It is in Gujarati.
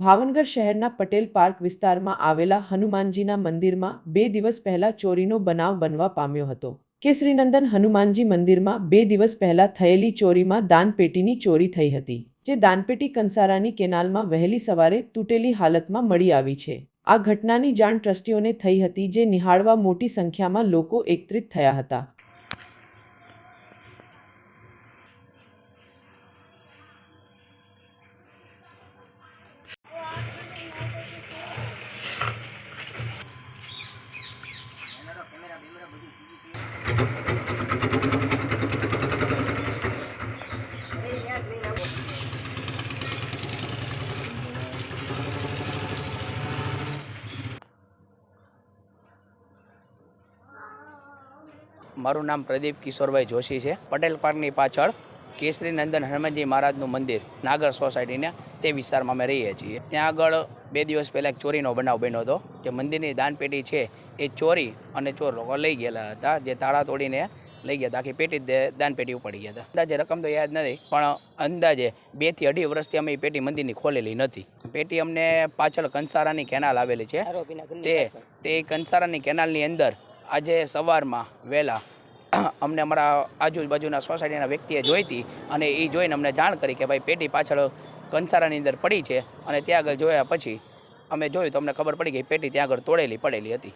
ભાવનગર શહેરના પટેલ પાર્ક વિસ્તારમાં આવેલા હનુમાનજીના મંદિરમાં બે દિવસ પહેલા ચોરીનો બનાવ બનવા પામ્યો હતો. કેસરીનંદન હનુમાનજી મંદિરમાં બે દિવસ પહેલા થયેલી ચોરીમાં દાનપેટીની ચોરી થઈ હતી, જે દાનપેટી કંસારાની કેનાલમાં વહેલી સવારે તૂટેલી હાલતમાં મળી આવી છે. આ ઘટનાની જાણ ટ્રસ્ટીઓને થઈ હતી, જે નિહાળવા મોટી સંખ્યામાં લોકો એકત્રિત થયા હતા. મારું નામ પ્રદીપ કિશોરભાઈ જોશી છે. પટેલ પાર્કની પાછળ કેસરી નંદન હનુમાનજી મહારાજનું મંદિર, નાગર સોસાયટીને તે વિસ્તારમાં અમે રહીએ છીએ. ત્યાં આગળ બે દિવસ પહેલાં એક ચોરીનો બનાવ બન્યો હતો જે મંદિરની દાનપેટી છે એ ચોરી અને ચોર લોકો લઈ ગયેલા હતા જે તાળા તોડીને લઈ ગયા હતા. આખી પેટી દાનપેટી ઉપાડી ગયા હતા. અંદાજે રકમ તો યાદ નથી પણ અંદાજે બેથી અઢી વર્ષથી અમે એ પેટી મંદિરની ખોલેલી નથી. પેટી અમને પાછળ કંસારાની કેનાલ આવેલી છે. તે તે કંસારાની કેનાલની અંદર આજે સવારમાં વહેલા અમને અમારા આજુબાજુના સોસાયટીના વ્યક્તિએ જોઈ હતી અને એ જોઈને અમને જાણ કરી કે ભાઈ પેટી પાછળ કંસારાની અંદર પડી છે અને ત્યાં આગળ જોયા પછી અમે જોયું તો અમને ખબર પડી કે પેટી ત્યાં આગળ તોડેલી, પડેલી હતી.